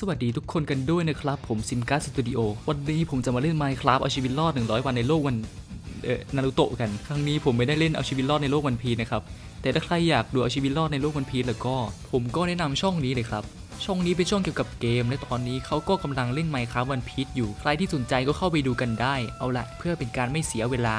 สวัสดีทุกคนกันด้วยนะครับ ผมซิมการ์สตูดิโอวันนี้ผมจะมาเล่น Minecraft เอาชีวิตรอด 100 วันในโลกวันเออนารูโตะกัน ครั้งนี้ผมไม่ได้เล่นเอาชีวิตรอดในโลกวันพีนะครับ แต่ถ้าใครอยากดูเอาชีวิตรอดในโลกวันพีแล้วก็ ผมก็แนะนำช่องนี้เลยครับ ช่องนี้เป็นช่องเกี่ยวกับเกม และตอนนี้เขาก็กำลังเล่น Minecraft วันพีอยู่ ใครที่สนใจก็เข้าไปดูกันได้ เอาละเพื่อเป็นการไม่เสียเวลา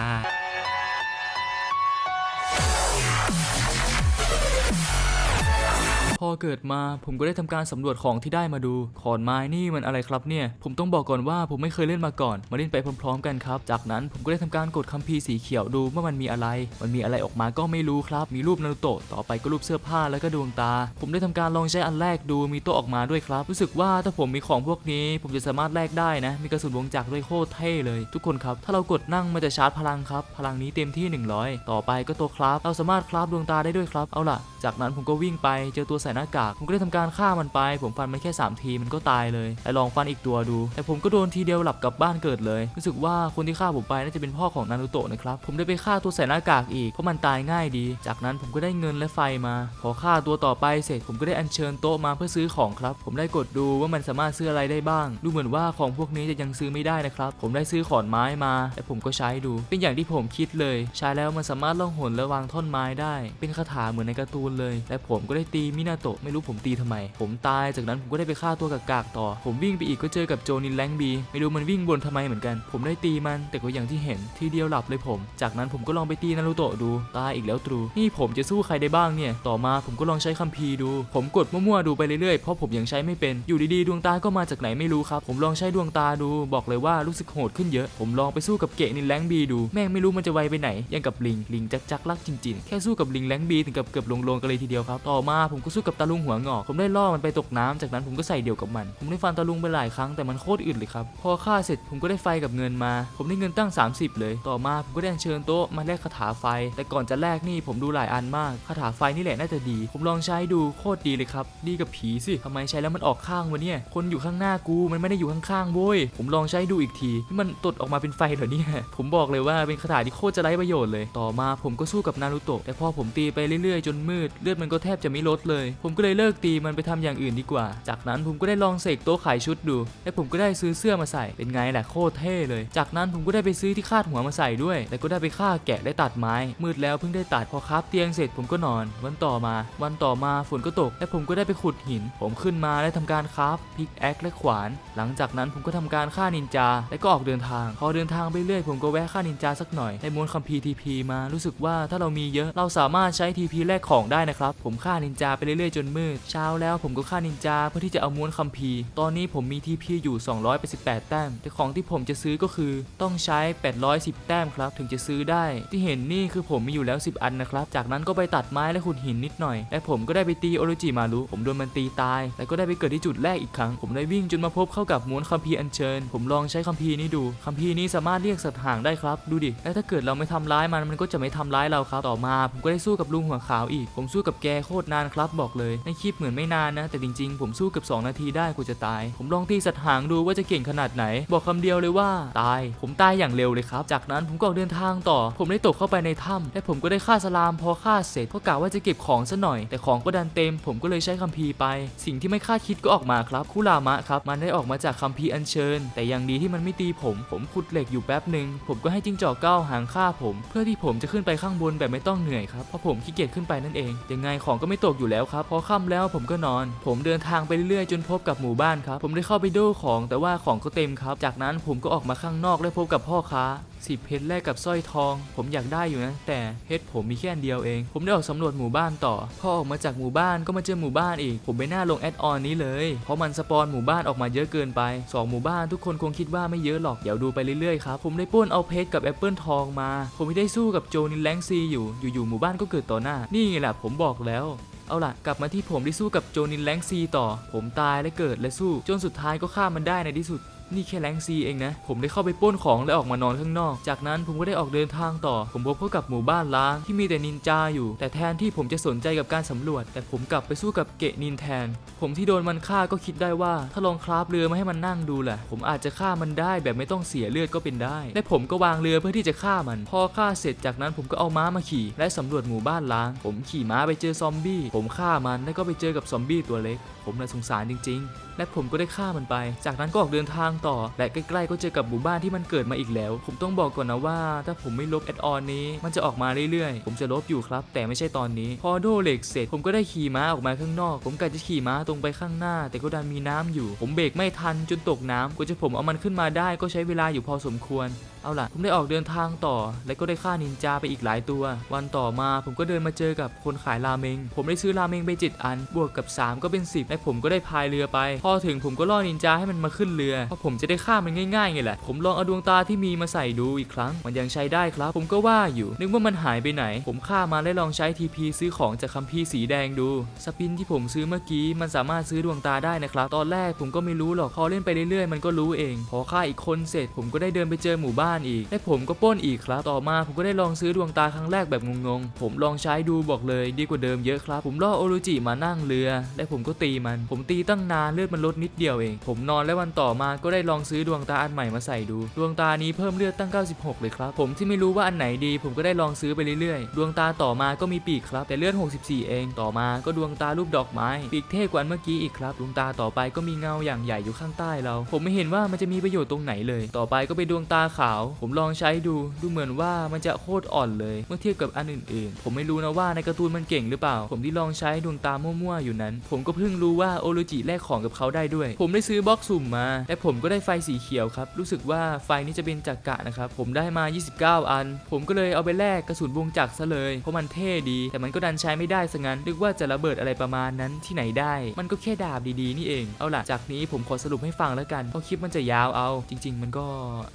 พอเกิดมาผมก็ได้ทำการสำรวจของที่ได้มาดู ขอนไม้นี่มันอะไรครับเนี่ย ผมต้องบอกก่อนว่าผมไม่เคยเล่นมาก่อน มาเล่นไปพร้อมๆ กันครับ จากนั้นผมก็ได้ทำการกดคัมภีร์สีเขียวดูว่ามันมีอะไร มันมีอะไรออกมาก็ไม่รู้ครับ มีรูปนารูโตะต่อไปก็รูปเสื้อผ้าแล้วก็ดวงตา ผมได้ทำการลองใช้อันแรกดูมีโต๊ะออกมาด้วยครับ รู้สึกว่าถ้าผมมีของพวกนี้ ผมจะสามารถแลกได้นะ มีกระสุนวงจักรด้วยโคตรเท่เลย ทุกคนครับ ถ้าเรากดนั่งมันจะชาร์จพลังครับ พลังนี้เต็มที่ 100 ต่อไปก็ตัวคราฟเราสามารถคราฟดวงตาได้ด้วยครับ เอาล่ะ จากนั้นผมก็วิ่งไปเจอตัวส่หน้ากากผมก็ได้ทำการฆ่ามันไป ผมฟันมันแค่ 3 ทีมันก็ตายเลยแต่ลองฟันอีกตัวดู แต่ผมก็โดนทีเดียวหลับกลับบ้านเกิดเลย รู้สึกว่าคนที่ฆ่าผมไปน่าจะเป็นพ่อของนารูโตะนะครับผมได้ไปฆ่าตัวใส่หน้ากากอีกเพราะมันตายง่ายดี จากนั้นผมก็ได้เงินและไฟมา พอฆ่าตัวต่อไปเสร็จผมก็ได้อัญเชิญโต๊ะมาเพื่อซื้อของครับ ผมได้กดดูว่ามันสามารถซื้ออะไรได้บ้าง ดูเหมือนว่าของพวกนี้จะยังซื้อไม่ได้นะครับ ผมได้ซื้อขอนไม้มา แต่ผมก็ใช้ดู เป็นอย่างที่ผมคิดเลย ใช้แล้วมันสามารถล่องหนและวางท่อนไม้ได้ เป็นคาถาเหมือนในการ์ตูนเลย และผมก็ได้ตีมินาโตะไม่รู้ผมตีทำไม ผมตายจากนั้นผมก็ได้ไปฆ่าตัวกากๆต่อ ผมวิ่งไปอีกก็เจอกับโจนินแลงบีไม่รู้มันวิ่งบนทำไมเหมือนกัน ผมได้ตีมัน แต่ก็อย่างที่เห็นทีเดียวหลับเลยผม จากนั้นผมก็ลองไปตีนารูโตะดูตายอีกแล้วตรู นี่ผมจะสู้ใครได้บ้างเนี่ย ต่อมาผมก็ลองใช้คัมภีร์ดู ผมกดมั่วๆดูไปเรื่อยๆเพราะผมยังใช้ไม่เป็นอยู่ดีๆดวงตาก็มาจากไหนไม่รู้ครับ ผมลองใช้ดวงตาดูบอกเลยว่ารู้สึกโหดขึ้นเยอะ ผมลองไปสู้กับเกะนินแลงบีดูแม่งไม่รู้มันจะไวไปไหนยังกับลิงลิงจักจักรักจริงๆ แค่สู้กับลิงแลงบีถึงกับเกือบลงโลงกันเลยทีเดียวครับต่อมาผมก็สู้กับตาลุงหัวงอก ผมได้ล่อมันไปตกน้ำจากนั้นผมก็ใส่เดี่ยวกับมัน ผมได้ฟันตาลุงไปหลายครั้งแต่มันโคตรอึดเลยครับ พอฆ่าเสร็จผมก็ได้ไฟกับเงินมา ผมได้เงินตั้ง 30 เลย ต่อมาผมก็ได้เชิญโต๊ะมาแลกคาถาไฟ แต่ก่อนจะแลกนี่ผมดูหลายอันมาก คาถาไฟนี่แหละน่าจะดี ผมลองใช้ดูโคตรดีเลยครับ ดีกับผีสิทำไมใช้แล้วมันออกข้างวะเนี่ย คนอยู่ข้างหน้ากูมันไม่ได้อยู่ข้างๆโว้ย ผมลองใช้ดูอีกทีนี่มันตดออกมาเป็นไฟเหรอเนี่ย ผมบอกเลยว่าเป็นคาถาที่โคตรจะไร้ประโยชน์เลย ต่อมาผมก็สู้กับนารูโตะ แต่พอผมตีไปเรื่อยๆ จนมืด เลือดมันก็แทบจะไม่ลดเลยผมก็เลยเลิกตีมันไปทำอย่างอื่นดีกว่า จากนั้นผมก็ได้ลองเสกโต๊ะขายชุดดู และผมก็ได้ซื้อเสื้อมาใส่ เป็นไงแหละโคตรเท่เลย จากนั้นผมก็ได้ไปซื้อที่คาดหัวมาใส่ด้วย แล้วก็ได้ไปฆ่าแกะและตัดไม้ มืดแล้วเพิ่งได้ตัดพอคราฟเตียงเสร็จผมก็นอน วันต่อมา วันต่อมาฝนก็ตก และผมก็ได้ไปขุดหิน ผมขึ้นมาและทำการคราฟพิกแอคและขวาน หลังจากนั้นผมก็ทำการฆ่านินจา และก็ออกเดินทาง พอเดินทางไปเรื่อยผมก็แวะฆ่านินจาสักหน่อยได้ม้วนคัมภีร์ทีพีมารู้สึกว่าถ้าเรามีเยอะเราสามารถใช้ทีพีแลกของได้นะครับผมฆ่านินจาไปเรื่อยๆ จนมืด เช้าแล้วผมก็ฆ่านินจาเพื่อที่จะเอาม้วนคัมภีร์ตอนนี้ผมมีที่พีอยู่ 288 แต้ม แต่ของที่ผมจะซื้อก็คือต้องใช้ 810 แต้มครับ ถึงจะซื้อได้ ที่เห็นนี่คือผมมีอยู่แล้ว 10 อันนะครับ จากนั้นก็ไปตัดไม้และขุดหินนิดหน่อย และผมก็ได้ไปตีโอโรจิมารุผมโดนมันตีตายแต่ก็ได้ไปเกิดที่จุดแรกอีกครั้ง ผมได้วิ่งจนมาพบเข้ากับม้วนคัมภีร์อัญเชิญ ผมลองใช้คัมภีร์นี้ดู คัมภีร์นี้สามารถเรียกสัตว์ห่างได้ครับ ดูดิ และถ้าเกิดเราไม่ทำร้ายมันมันก็จะไม่ทำร้ายเราครับ ต่อมา ผมก็ได้สู้กับลุงหัวขาวอีก ผมสู้กับแกโคตรนานครับบอกเลยในคลิปเหมือนไม่นานนะ แต่จริงๆ ผมสู้เกับ 2 นาทีได้กูจะตาย ผมลองตีสัตว์หางดูว่าจะเก่งขนาดไหน บอกคำเดียวเลยว่าตาย ผมตายอย่างเร็วเลยครับ จากนั้นผมก็ออกเดินทางต่อ ผมได้ตกเข้าไปในถ้ำและผมก็ได้ฆ่าสลามพอฆ่าเสร็จก็กะว่าจะเก็บของซะหน่อย แต่ของก็ดันเต็ม ผมก็เลยใช้คัมภีร์ไป สิ่งที่ไม่คาดคิดก็ออกมาครับคุรามะครับมันได้ออกมาจากคัมภีร์อัญเชิญ แต่ยังดีที่มันไม่ตีผม ผมขุดเหล็กอยู่แป๊บหนึ่งผมก็ให้จิ้งจอกเก้าหางฆ่าผม เพื่อที่ผมจะขึ้นไปข้างบนแบบไม่ต้องเหนื่อยครับเพราะผมขี้เกียจขึ้นไปนั่นเองยังไงของก็ไม่ตกอยู่แล้วครับพอค่ำแล้วผมก็นอน ผมเดินทางไปเรื่อยๆ จนพบกับหมู่บ้านครับ ผมได้เข้าไปดูของแต่ว่าของก็เต็มครับ จากนั้นผมก็ออกมาข้างนอกและพบกับพ่อค้าสิบเพชรแลกกับสร้อยทอง ผมอยากได้อยู่นะ แต่เพชรผมมีแค่อันเดียวเอง ผมได้ออกสำรวจหมู่บ้านต่อ พอออกมาจากหมู่บ้านก็มาเจอหมู่บ้านอีก ผมไปหน้าลงแอดออนนี้เลย เพราะมันสปอนหมู่บ้านออกมาเยอะเกินไปสองหมู่บ้านทุกคนคงคิดว่าไม่เยอะหรอก เดี๋ยวดูไปเรื่อยๆครับ ผมได้ป้นเอาเพชรกับแอปเปิลทองมา ผมไม่ได้สู้กับโจนินแลงซีอยู่ อยู่ๆหมู่บ้านก็เกิดต่อหน้า นี่ไงล่ะผมบอกแล้ว เอาล่ะ กลับมาที่ผมที่สู้กับโจนินแลงซีต่อ ผมตายและเกิดและสู้ จนสุดท้ายก็ฆ่ามันได้ในที่สุด นี่แค่แรงซีเองนะ ผมได้เข้าไปป้นของและออกมานอนข้างนอก จากนั้นผมก็ได้ออกเดินทางต่อ ผมพบเข้ากับหมู่บ้านล้างที่มีแต่นินจาอยู่ แต่แทนที่ผมจะสนใจกับการสำรวจ แต่ผมกลับไปสู้กับเกะนินแทน ผมที่โดนมันฆ่าก็คิดได้ว่า ถ้าลองคราฟเรือมาให้มันนั่งดูแหละผมอาจจะฆ่ามันได้แบบไม่ต้องเสียเลือดก็เป็นได้ และผมก็วางเรือเพื่อที่จะฆ่ามัน พอฆ่าเสร็จจากนั้นผมก็เอาม้ามาขี่ และสำรวจหมู่บ้านล้าง ผมขี่ม้าไปเจอซอมบี้ ผมฆ่ามันแล้วก็ไปเจอกับซอมบี้ตัวเล็ก ผมน่ะสงสารจริง ๆ และผมก็ได้ฆ่ามันไป จากนั้นก็ออกเดินทางต่อ และใกล้ๆก็เจอกับหมู่บ้านที่มันเกิดมาอีกแล้ว ผมต้องบอกก่อนนะว่า ถ้าผมไม่ลบแอดออนนี้ มันจะออกมาเรื่อยๆ ผมจะลบอยู่ครับ แต่ไม่ใช่ตอนนี้ พอโดเหล็กเสร็จ ผมก็ได้ขี่ม้าออกมาข้างนอก ผมกะจะขี่ม้าตรงไปข้างหน้า แต่ก็ดันมีน้ำอยู่ ผมเบรกไม่ทันจนตกน้ำกว่าจะผมเอามันขึ้นมาได้ก็ใช้เวลาอยู่พอสมควร เอาล่ะผมได้ออกเดินทางต่อ และก็ได้ฆ่านินจาไปอีกหลายตัว วันต่อมาผมก็เดินมาเจอกับคนขายราเมง ผมได้ซื้อราเมงไปจิตอัน บวกกับ 3 ก็เป็น 10 และผมก็ได้พายเรือไป พอถึงผมก็ล่อนินจาให้มันมาขึ้นเรือ เพราะผมจะได้ฆ่ามันง่ายๆไงแหละ ผมลองเอาดวงตาที่มีมาใส่ดูอีกครั้ง มันยังใช้ได้ครับ ผมก็ว่าอยู่ นึกว่ามันหายไปไหน ผมฆ่ามาและลองใช้ TP ซื้อของจากคัมภีร์สีแดงดู สปินที่ผมซื้อเมื่อกี้มันสามารถซื้อดวงตาได้นะครับ ตอนแรกผมก็ไม่รู้หรอก พอเล่นไปเรื่อยๆ มันก็รู้เอง พอฆ่าอีกคนเสร็จ ผมก็ได้เดินไปเจอหมู่บ้านอีก และผมก็ป้นอีกครับ ต่อมาผมก็ได้ลองซื้อดวงตาครั้งแรกแบบงงๆ ผมลองใช้ดูบอกเลยดีกว่าเดิมเยอะครับ ผมล่อโอรุจิมานั่งเรือ และผมก็ตีมัน ผมตีตั้งนานเลือดมันลดนิดเดียวเอง ผมนอนและวันต่อมาก็ได้ลองซื้อดวงตาอันใหม่มาใส่ดู ดวงตานี้เพิ่มเลือดตั้ง 96 เลยครับ ผมที่ไม่รู้ว่าอันไหนดี ผมก็ได้ลองซื้อไปเรื่อยๆ ดวงตาต่อมาก็มีปีกครับ แต่เลือด 64 เอง ต่อมาก็ดวงตารูปดอกไม้ ปีกเท่กว่าอันเมื่อกี้อีกครับ ดวงตาต่อไปก็มีเงาอย่างใหญ่อยู่ข้างใต้เรา ผมไม่เห็นว่ามันจะมีประโยชน์ตรงไหนเลย ต่อไปก็เป็นดวงตาขาวผมลองใช้ดูดูเหมือนว่ามันจะโคตรอ่อนเลย เมื่อเทียบกับอันอื่นๆ ผมไม่รู้นะว่าในการ์ตูนมันเก่งหรือเปล่า ผมที่ลองใช้ดวงตามั่วๆอยู่นั้น ผมก็เพิ่งรู้ว่าโอโรจิแลกของกับเขาได้ด้วย ผมได้ซื้อบล็อกสุ่มมา และผมก็ได้ไฟสีเขียวครับ รู้สึกว่าไฟนี้จะเป็นจักระนะครับ ผมได้มา 29 อัน ผมก็เลยเอาไปแลกกระสุนวงจักรซะเลย เพราะมันเท่ดี แต่มันก็ดันใช้ไม่ได้ซะงั้น นึกว่าจะระเบิดอะไรประมาณนั้นที่ไหนได้ มันก็แค่ดาบดีๆนี่เอง เอาล่ะ จากนี้ผมขอสรุปให้ฟังแล้วกัน เพราะคลิปมันจะยาวเอา จริง ๆ มันก็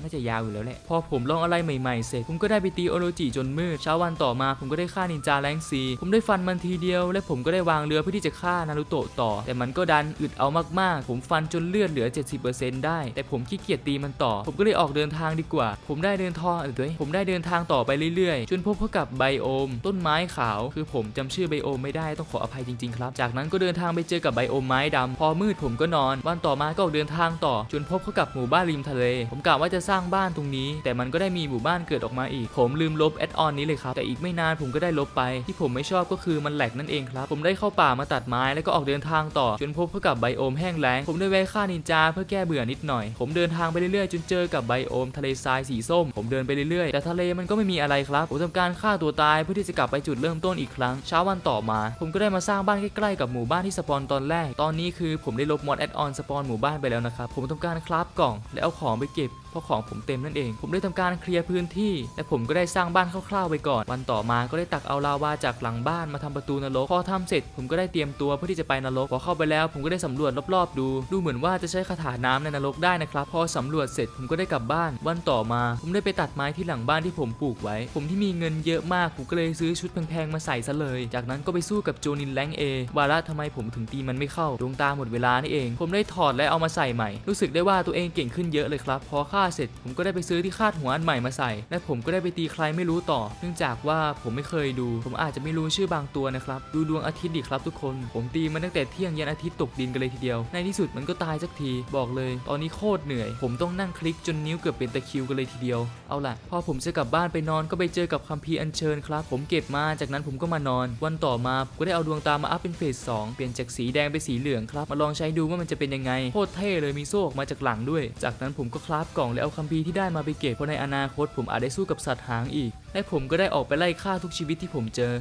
น่าจะยาวอยู่แล้วแหละพอผมลองอะไรใหม่ๆ เสร็จผมก็ได้ไปตีโอโรจิจนมืดเช้าวันต่อมาผมก็ได้ฆ่านินจาแรงซีผมได้ฟันมันทีเดียว และผมก็ได้วางเรือเพื่อที่จะฆ่านารุโตะต่อ แต่มันก็ดันอึดเอามากๆ ผมฟันจนเลือดเหลือ 70%ได้ แต่ผมขี้เกียจตีมันต่อ ผมก็เลยออกเดินทางดีกว่า ผมได้เดินทางเออเดี๋ยผมได้เดินทางต่อไปเรื่อยๆ จนพบเข้ากับไบโอม ต้นไม้ขาว คือผมจำชื่อไบโอมไม่ได้ต้องขออภัยจริงๆครับ จากนั้นก็เดินทางไปเจอกับไบโอมไม้ดำพอมืดผมก็นอน วันต่อมาก็ออกเดินทางต่อ จนพบเข้ากับหมู่บ้านริมทะเล ผมกะว่าจะสร้างบ้านตรงนี้แต่มันก็ได้มีหมู่บ้านเกิดออกมาอีก ผมลืมลบแอดออนนี้เลยครับ แต่อีกไม่นานผมก็ได้ลบไป ที่ผมไม่ชอบก็คือมันแหลกนั่นเองครับ ผมได้เข้าป่ามาตัดไม้แล้วก็ออกเดินทางต่อ จนพบเข้ากับไบโอมแห้งแล้ง ผมได้แวะฆ่านินจาเพื่อแก้เบื่อนิดหน่อย ผมเดินทางไปเรื่อยๆ จนเจอกับไบโอมทะเลทรายสีส้ม ผมเดินไปเรื่อยๆ แต่ทะเลมันก็ไม่มีอะไรครับ ผมทำการฆ่าตัวตายเพื่อที่จะกลับไปจุดเริ่มต้นอีกครั้ง เช้าวันต่อมา ผมก็ได้มาสร้างบ้านใกล้ๆกับหมู่บ้านที่สปอนตอนแรก ตอนนี้คือผมได้ลบมอดแอดออนสปอนหมู่บ้านไปแล้วนะครับ ผมทำการคราฟกล่อง และเอาของไปเก็บ เพราะของผมเต็มนั่นเอง ผมได้ทำการเคลียร์พื้นที่ และผมก็ได้สร้างบ้านคร่าวๆไปก่อน วันต่อมาก็ได้ตักเอาลาวาจากหลังบ้านมาทำประตูนรก พอทำเสร็จ ผมก็ได้เตรียมตัวเพื่อที่จะไปนรก พอเข้าไปแล้ว ผมก็ได้สำรวจรอบๆ ดู ดูเหมือนว่าจะใช้คาถาน้ำในนรกได้นะครับ พอสำรวจเสร็จผมก็ได้กลับบ้าน วันต่อมา ผมได้ไปตัดไม้ที่หลังบ้านที่ผมปลูกไว้ ผมที่มีเงินเยอะมาก ผมก็เลยซื้อชุดแพงๆมาใส่ซะเลย จากนั้นก็ไปสู้กับโจนินแรงเอวาระทำไมผมถึงตีมันไม่เข้าดวงตาหมดเวลานี่เอง ผมได้ถอดและเอามาใส่ใหม่ รู้สึกได้ว่าตัวเองเก่งขึ้นเยอะเลยครับพอฆ่าเสร็จ ผมก็ได้ไปซื้อที่คาดหัวอันใหม่มาใส่ และผมก็ได้ไปตีใครไม่รู้ต่อ เนื่องจากว่าผมไม่เคยดู ผมอาจจะไม่รู้ชื่อบางตัวนะครับ ดูดวงอาทิตย์ดิครับทุกคน ผมตีมันตั้งแต่เที่ยงยันอาทิตย์ตกดินกันเลยทีเดียว ในที่สุดมันก็ตายสักที บอกเลย ตอนนี้โคตรเหนื่อย ผมต้องนั่งคลิกจนนิ้วเกือบเป็นตะคิวกันเลยทีเดียว เอาล่ะ พอผมจะกลับบ้านไปนอนก็ไปเจอกับคัมภีร์อัญเชิญครับ ผมเก็บมาจากนั้นผมก็มานอน วันต่อมาผมก็ได้เอาดวงตามาอัพเป็นเฟสสองเปลี่ยนจากสีแดงเป็นสีเหลืองครับ มาลองใช้ดูว่ามันจะเป็นยังไงโคตรเท่เลยมีโซ่ออกมาจากหลังด้วย จากนั้นผมก็คราฟกล่องแล้วเอาคัมภีร์ที่ได้มาไปเก็บเพราะในอนาคต ผมอาจได้สู้กับสัตว์หางอีก และผมก็ได้ออกไปไล่ฆ่าทุกชีวิตที่ผมเจอ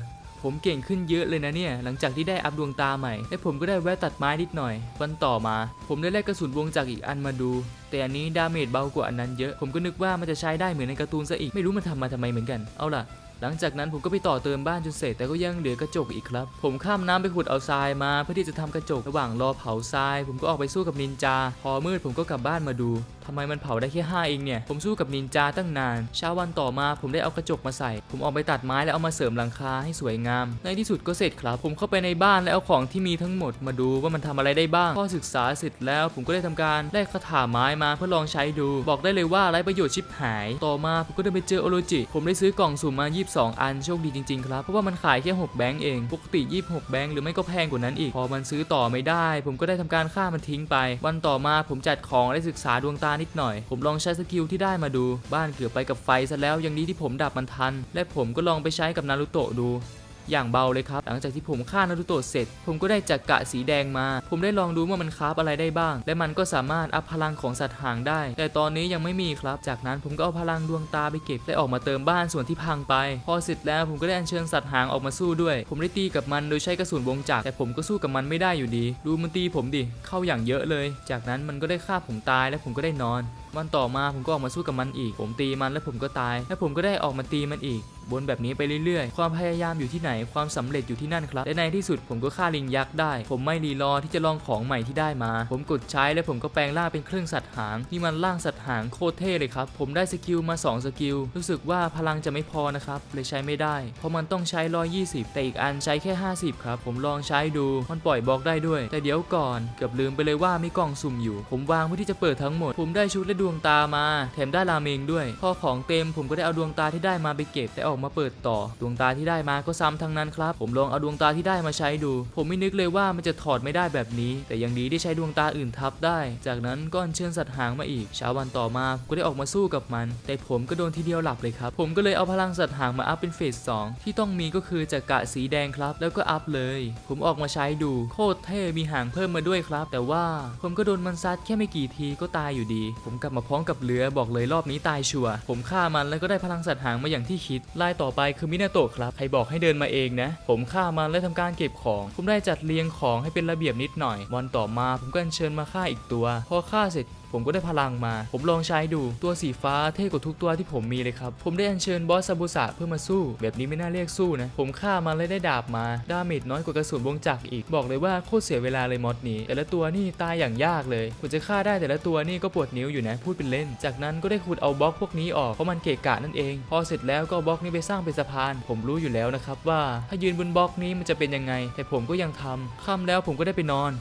ผมเก่งขึ้นเยอะเลยนะเนี่ย หลังจากที่ได้อัพดวงตาใหม่ และผมก็ได้แวะตัดไม้นิดหน่อย วันต่อมา ผมได้แลกกระสุนวงจากอีกอันมาดู แต่อันนี้ดาเมจเบากว่าอันนั้นเยอะ ผมก็นึกว่ามันจะใช้ได้เหมือนในการ์ตูนซะอีก ไม่รู้มันทำมาทำไมเหมือนกัน เอาล่ะ หลังจากนั้นผมก็ไปต่อเติมบ้านจนเสร็จแต่ก็ยังเหลือกระจกอีกครับ ผมข้ามน้ำไปขุดเอาทรายมาเพื่อที่จะทำกระจกระหว่างรอเผาทราย ผมก็ออกไปสู้กับนินจา พอมืดผมก็กลับบ้านมาดูทำไมมันเผาได้แค่5เองเนี่ย ผมสู้กับนินจาตั้งนาน เช้าวันต่อมาผมได้เอากระจกมาใส่ ผมออกไปตัดไม้แล้วเอามาเสริมหลังคาให้สวยงาม ในที่สุดก็เสร็จครับ ผมเข้าไปในบ้านแล้วเอาของที่มีทั้งหมดมาดูว่ามันทำอะไรได้บ้าง พอศึกษาเสร็จแล้วผมก็ได้ทำการได้คาถาไม้มาเพื่อลองใช้ดู บอกได้เลยว่าไร้ประโยชน์ชิบหาย ต่อมาผมก็ได้ไปเจอโอโรจิ ผมได้ซื้อกล่องสุ่มมา12 อันโชคดีจริงๆครับ เพราะว่ามันขายแค่6แบงก์เองปกติ 26 แบงก์หรือไม่ก็แพงกว่านั้นอีก พอมันซื้อต่อไม่ได้ ผมก็ได้ทำการฆ่ามันทิ้งไป วันต่อมาผมจัดของและศึกษาดวงตานิดหน่อย ผมลองใช้สกิลที่ได้มาดู บ้านเกือบไปกับไฟซะแล้วยังดีที่ผมดับมันทัน และผมก็ลองไปใช้กับนารุโตะดู อย่างเบาเลยครับ หลังจากที่ผมฆ่านารูโตะเสร็จ ผมก็ได้จักระสีแดงมา ผมได้ลองดูว่ามันคราฟอะไรได้บ้าง และมันก็สามารถอัพพลังของสัตว์หางได้ แต่ตอนนี้ยังไม่มีครับ จากนั้นผมก็เอาพลังดวงตาไปเก็บและออกมาเติมบ้านส่วนที่พังไป พอเสร็จแล้วผมก็ได้อัญเชิญสัตว์หางออกมาสู้ด้วย ผมได้ตีกับมันโดยใช้กระสุนวงจักรแต่ผมก็สู้กับมันไม่ได้อยู่ดี ดูมันตีผมดิเข้าอย่างเยอะเลย จากนั้นมันก็ได้ฆ่าผมตายและผมก็ได้นอน วันต่อมาผมก็ออกมาสู้กับมันอีก ผมตีมันแล้วผมก็ตาย และผมก็ได้ออกมาตีมันอีกวนแบบนี้ไปเรื่อยๆ ความพยายามอยู่ที่ไหน ความสำเร็จอยู่ที่นั่นครับ และในที่สุดผมก็ฆ่าลิงยักษ์ได้ ผมไม่รีรอที่จะลองของใหม่ที่ได้มา ผมกดใช้และผมก็แปลงร่างเป็นเครื่องสัตว์หาง นี่มันร่างสัตว์หางโคตรเท่เลยครับ ผมได้สกิลมา 2 สกิล รู้สึกว่าพลังจะไม่พอนะครับ เลยใช้ไม่ได้ เพราะมันต้องใช้ 120 แต่อีกอันใช้แค่ 50 ครับ ผมลองใช้ดู มันปล่อยบล็อกได้ด้วย แต่เดี๋ยวก่อน เกือบลืมไปเลยว่ามีกล่องสุ่มอยู่ ผมวางเพื่อที่จะเปิดทั้งหมด ผมได้ชุดและดวงตามา แถมได้ราเมงด้วย พอของเต็มผมก็ได้เอาดวงตาที่ได้มาไปเก็บและออกมาเปิดต่อ ดวงตาที่ได้มาก็ซ้ำทั้งนั้นครับ ผมลองเอาดวงตาที่ได้มาใช้ดู ผมไม่นึกเลยว่ามันจะถอดไม่ได้แบบนี้ แต่ยังดีได้ใช้ดวงตาอื่นทับได้ จากนั้นก็อัญเชิญสัตว์หางมาอีกเช้าวันต่อมาผมก็ได้ออกมาสู้กับมัน แต่ผมก็โดนทีเดียวหลับเลยครับ ผมก็เลยเอาพลังสัตว์หางมาอัพเป็นเฟสสองที่ต้องมีก็คือจักระสีแดงครับ แล้วก็อัพเลย ผมออกมาใช้ดูโคตรเท่มีหางเพิ่มมาด้วยครับ แต่ว่าผมก็โดนมันซัดแค่ไม่กี่ทีก็ตายอยู่ดี ผมกลับมาพร้อมกับเรือบอกเลยรอบนี้ตายชัวร์ผมฆ่ามันแล้วก็ได้พลังสัตว์หางมาอย่างที่คิดไล่ต่อไปคือมินาโตะครับใครบอกให้เดินมาเองนะ ผมฆ่ามันและทำการเก็บของ ผมได้จัดเรียงของให้เป็นระเบียบนิดหน่อยวันต่อมาผมก็เชิญมาฆ่าอีกตัว พอฆ่าเสร็จ ผมก็ได้พลังมา ผมลองใช้ดูตัวสีฟ้าเท่กว่าทุกตัวที่ผมมีเลยครับ ผมได้อัญเชิญบอสซาบุสะเพื่อมาสู้ แบบนี้ไม่น่าเรียกสู้นะ ผมฆ่ามันและได้ดาบมา ดาเมจน้อยกว่ากระสุนวงจักรอีก บอกเลยว่าโคตรเสียเวลาเลยมอดนี้ แต่ละตัวนี่ตายอย่างยากเลยผมจะฆ่าได้แต่ละตัวนี่ก็ปวดนิ้วอยู่นะ พูดเป็นเล่น จากนั้นก็ได้ขุดเอาบล็อกพวกนี้ออก เพราะมันเกะกะนั่นเอง พอเสร็จแล้วก็บล็อกนี้ไปสร้างเป็นสะพาน ผมรู้อยู่แล้วนะครับว่า ถ้ายืนบนบล็อกนี้มันจะเป็นยังไง แต่ผมก็ยังทำค่ำแล้วผมก็ได้ไปนอน